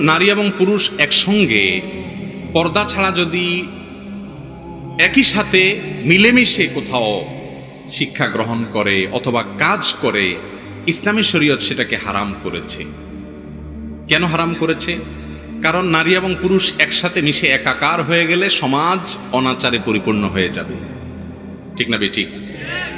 নারী এবং পুরুষ একসঙ্গে, পর্দা ছাড়া যদি একই সাথে মিলেমিশে কোথাও শিক্ষা গ্রহণ করে অথবা কাজ করে, ইসলামী শরীয়ত সেটাকে হারাম করেছে। কেন হারাম করেছে? কারণ নারী এবং পুরুষ একসাথে মিশে একাকার হয়ে গেলে সমাজ অনাচারে পরিপূর্ণ হয়ে যাবে। ঠিক না বেঠিক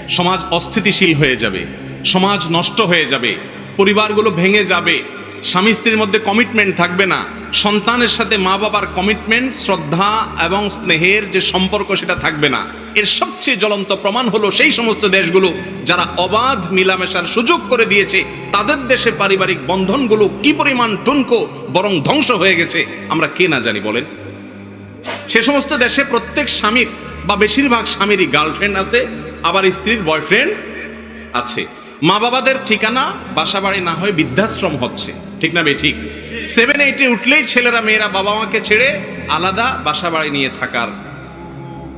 সমাজ অস্থিতিশীল হয়ে যাবে, সমাজ নষ্ট হয়ে যাবে, পরিবারগুলো ভেঙে যাবে স্বামী স্ত্রীর মধ্যে কমিটমেন্ট থাকবে না। সন্তানের সাথে মা বাবার কমিটমেন্ট শ্রদ্ধা এবং স্নেহের যে সম্পর্ক সেটা থাকবে না। এর সবচেয়ে জ্বলন্ত প্রমাণ হলো সেই সমস্ত দেশগুলো যারা অবাধ মিলামেশার সুযোগ করে দিয়েছে, তাদের দেশে পারিবারিক বন্ধনগুলো কি পরিমাণ টুনকো বরং ধ্বংস হয়ে গেছে, আমরা কে না জানি বলেন। সে সমস্ত দেশে প্রত্যেক স্বামীর বা বেশিরভাগ স্বামীরই গার্লফ্রেন্ড আছে, আবার স্ত্রীর বয়ফ্রেন্ড আছে। মা বাবাদের ঠিকানা বাসা বাড়ি না হয়ে বৃদ্ধাশ্রম হচ্ছে। ঠিক না বে ঠিক। সেভেন এইটে উঠলেই ছেলেরা, মেয়েরা বাবা মাকে ছেড়ে আলাদা বাসা বাড়ি নিয়ে থাকার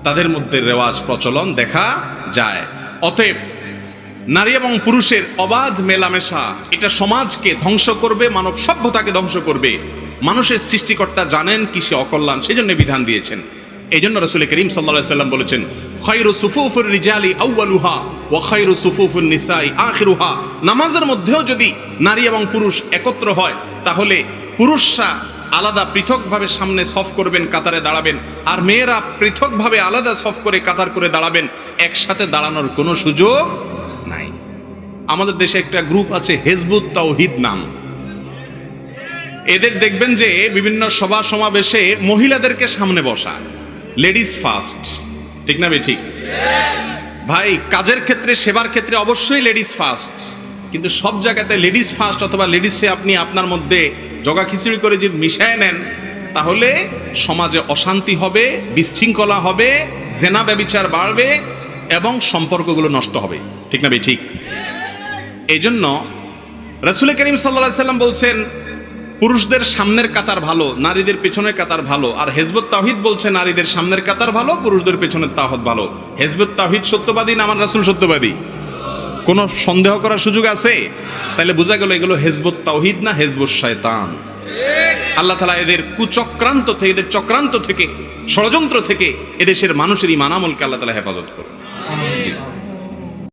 তাদের মধ্যে রেওয়াজ, প্রচলন দেখা যায়। অতএব নারী এবং পুরুষের অবাধ মেলামেশা, এটা সমাজকে ধ্বংস করবে, মানব সভ্যতাকে ধ্বংস করবে। মানুষের সৃষ্টিকর্তা জানেন কি সে অকল্যাণ সেই জন্য বিধান দিয়েছেন। এই জন্য রসুল করিম সাল্লা সাল্লাম বলেছেন খৈরু সুফুফুর রিজালি আউয়ালুহা ও খৈরু সুফুফুর নিসাই আখিরুহা। নামাজের মধ্যেও যদি নারী এবং পুরুষ একত্র হয়, তাহলে পুরুষরা আলাদা পৃথকভাবে সামনে সফ করবেন, কাতারে দাঁড়াবেন, আর মেয়েরা পৃথকভাবে আলাদা সফ করে কাতার করে দাঁড়াবেন, একসাথে দাঁড়ানোর কোনো সুযোগ নাই। আমাদের দেশে একটা গ্রুপ আছে, হেজবুত তাওহিদ নাম। এদের দেখবেন যে বিভিন্ন সভা সমাবেশে মহিলাদেরকে সামনে বসা। লেডিস ফার্স্ট ঠিক না ঠিক ভাই, কাজের ক্ষেত্রে, সেবার ক্ষেত্রে অবশ্যই লেডিস ফার্স্ট কিন্তু সব জায়গাতে লেডিস ফার্স্ট অথবা লেডিসে আপনি আপনার মধ্যে জগা খিচুড়ি করে যদি মিশায় নেন, তাহলে সমাজে অশান্তি হবে, বিশৃঙ্খলা হবে, জেনা ব্যবিচার বাড়বে এবং সম্পর্কগুলো নষ্ট হবে। ঠিক না বে ঠিক এই জন্য রসুল করিম সাল্লা সাল্লাম বলছেন পুরুষদের সামনের কাতার ভালো, নারীদের পেছনের কাতার ভালো। আর হেজবত তাহিদ বলছে, নারীদের সামনের কাতার ভালো, পুরুষদের পেছনের তাহত ভালো। হেজবত তাহিদ সত্যবাদী না আমার রাসুল সত্যবাদী? কোনো সন্দেহ করার সুযোগ আছে? তাহলে বোঝা গেল এগুলো হেজবত তাহিদ না হেজবত শয়তান। আল্লাহ তালা এদের কুচক্রান্ত থেকে, এদের চক্রান্ত থেকে, ষড়যন্ত্র থেকে এদেশের মানুষের ইমান আমলকে আল্লাহ তালা হেফাজত করুন।